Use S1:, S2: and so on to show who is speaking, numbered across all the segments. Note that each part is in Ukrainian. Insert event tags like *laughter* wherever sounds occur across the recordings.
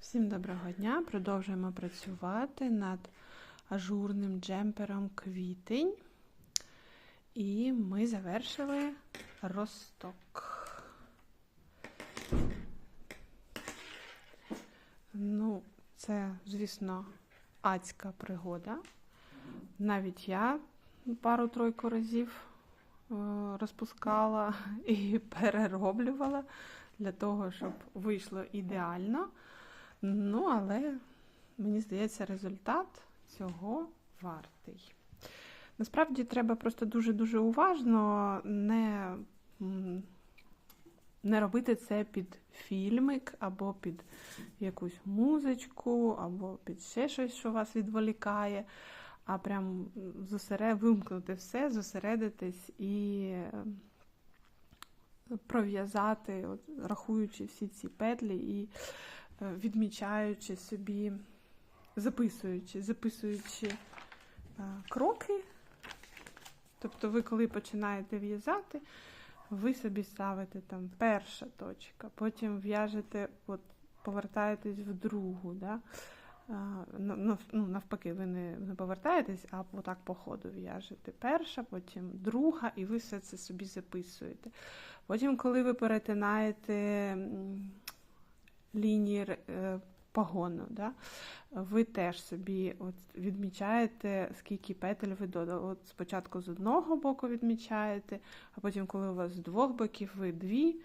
S1: Всім доброго дня! Продовжуємо працювати над ажурним джемпером квітень. І ми завершили росток. Ну, це, звісно, адська пригода. Навіть я пару-тройку разів е, розпускала *laughs* і перероблювала для того, щоб вийшло ідеально. Ну, але мені здається, результат цього вартий. Насправді треба просто дуже-дуже уважно не, не робити це під фільмик, або під якусь музичку, або під ще щось, що вас відволікає, а прям зосере... вимкнути все, зосередитись і е, пров'язати, рахуючи всі ці петлі і відмічаючи собі, записуючи, записуючи е, кроки. Тобто, ви, коли починаєте в'язати, ви собі ставите там перша точка, потім в'яжете, от повертаєтесь в другу. Да? Ну, навпаки, ви не, не повертаєтесь, а отак по ходу в'яжете. Перша, потім друга, і ви все це собі записуєте. Потім, коли ви перетинаєте е, погону, да, ви теж собі от відмічаєте, скільки петель ви додали. От спочатку з одного боку відмічаєте, а потім, коли у вас з двох боків, ви дві,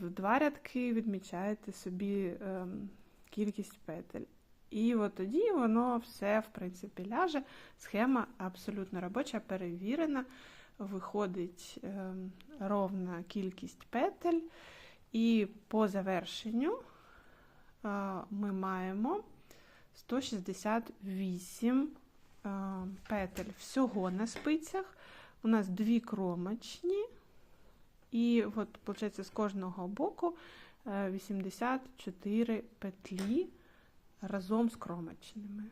S1: в два рядки відмічаєте собі ем, кількість петель. І от тоді воно все, в принципі, ляже. Схема абсолютно робоча, перевірена. Виходить е, ровна кількість петель. І по завершенню ми маємо 168 е, петель всього на спицях. У нас дві кромочні. І от, виходить, з кожного боку 84 петлі разом з кромочними.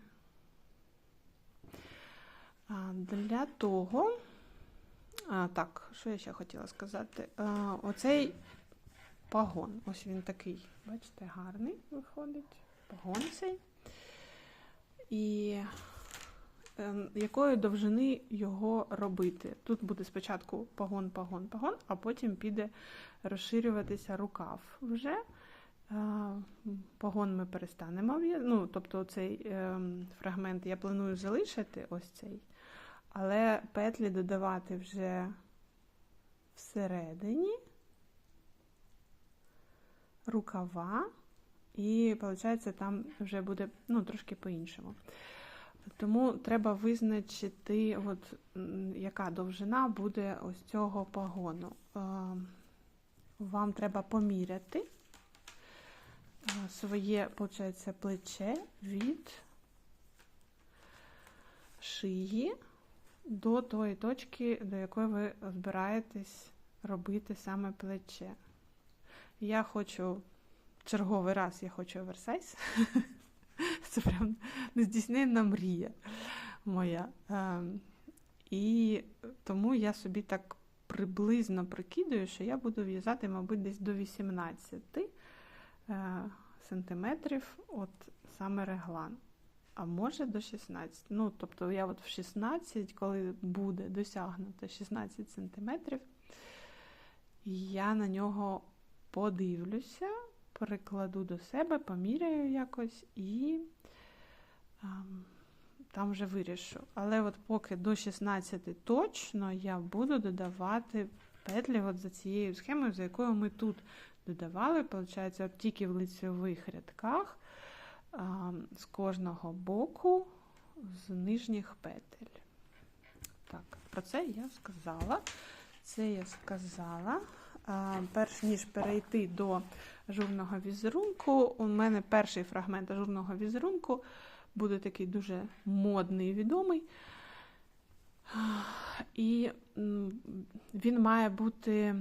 S1: Для того, так, що я ще хотіла сказати? Оцей пагон, ось він такий, бачите, гарний виходить, пагон цей. І е, якої довжини його робити? Тут буде спочатку пагон, пагон, пагон, а потім піде розширюватися рукав вже. Погон ми перестанемо ну, тобто цей е, фрагмент я планую залишити ось цей, але петлі додавати вже всередині рукава, і, виходить, там вже буде ну, трошки по-іншому. Тому треба визначити, от, яка довжина буде ось цього погону. Е, вам треба поміряти своє, виходить, плече від шиї до тої точки, до якої ви збираєтесь робити саме плече. Я хочу черговий раз я хочу оверсайз. *laughs* Це прям нездійсненна мрія моя. Ем, і тому я собі так приблизно прикидаю, що я буду в'язати, мабуть, десь до 18 Е, сантиметрів, от саме реглан. А може до 16. Ну, тобто, я от в 16, коли буде досягнуто 16 сантиметрів, я на нього подивлюся, прикладу до себе, поміряю якось і а, там вже вирішу. Але от поки до 16 точно я буду додавати петлі от за цією схемою, за якою ми тут додавали, виходить, тільки в лицьових рядках з кожного боку з нижніх петель. Так, Про це я сказала. Це я сказала. Перш ніж перейти до ажурного візерунку, у мене перший фрагмент ажурного візерунку буде такий дуже модний відомий. І він має бути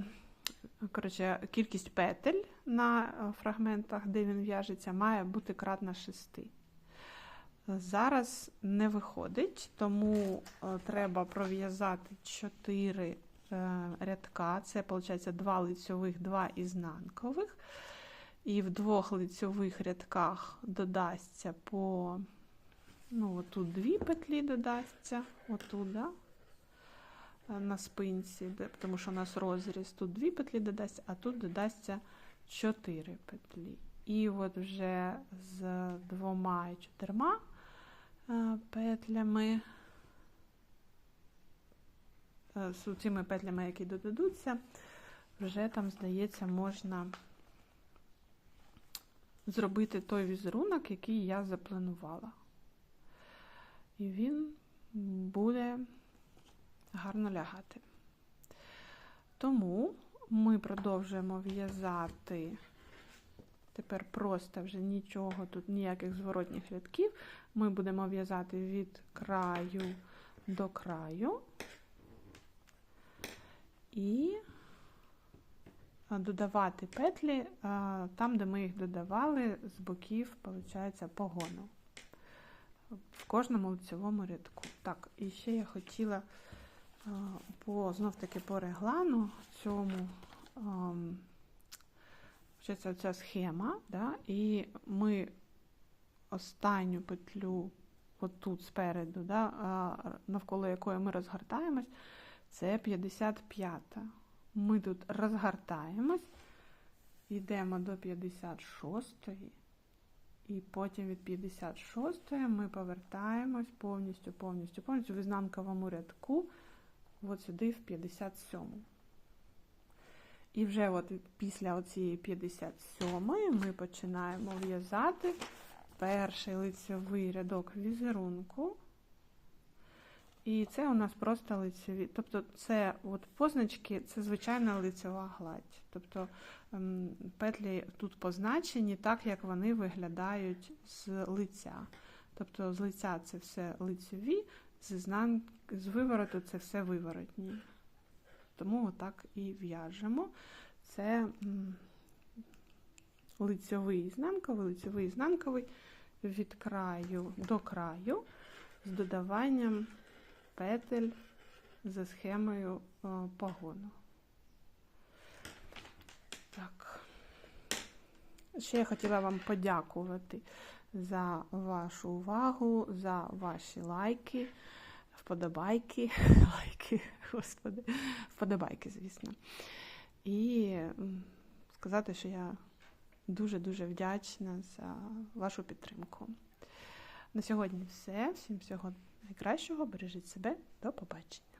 S1: коротше, кількість петель на е, фрагментах, де він в'яжеться, має бути кратна 6. Зараз не виходить, тому е, треба пров'язати 4 е, рядка. Це, виходить, 2 лицьових, 2 ізнанкових. І в двох лицьових рядках додасться по, ну, отут дві петлі додасться, отут, да? е, на спинці, де, тому що у нас розріз, тут дві петлі додасться, а тут додасться чотири петлі. І от вже з двома і чотирма е, петлями, е, з цими петлями, які додадуться, вже там, здається, можна зробити той візерунок, який я запланувала. І він буде гарно лягати. Тому ми продовжуємо в'язати. Тепер просто вже нічого, тут ніяких зворотніх рядків. Ми будемо в'язати від краю до краю. І додавати петлі там, де ми їх додавали, з боків, виходить, погону. В кожному лицевому рядку. Так, і ще я хотіла по, знов таки по реглану цьому. А, Вчиться ця схема, да, і ми останню петлю отут спереду, да, навколо якої ми розгортаємось, це 55-та. Ми тут розгортаємось, йдемо до 56-ї, і потім від 56-ї ми повертаємось повністю, повністю, повністю в ізнанковому рядку, от сюди в 57-му. І вже от після цієї 57-ї ми починаємо в'язати перший лицевий рядок візерунку. І це у нас просто лицеві. Тобто, це от позначки, це звичайна лицева гладь. Тобто ем, петлі тут позначені так, як вони виглядають з лиця. Тобто з лиця це все лицеві, з, ізнан... з вивороту це все виворотні. Тому отак і в'яжемо. Це лицьовий ізнанковий, лицьовий ізнанковий від краю до краю з додаванням петель за схемою погону. Так. Ще я хотіла вам подякувати за вашу увагу, за ваші лайки вподобайки, *laughs* лайки, господи, вподобайки, звісно. І сказати, що я дуже-дуже вдячна за вашу підтримку. На сьогодні все. Всім всього найкращого. Бережіть себе, до побачення.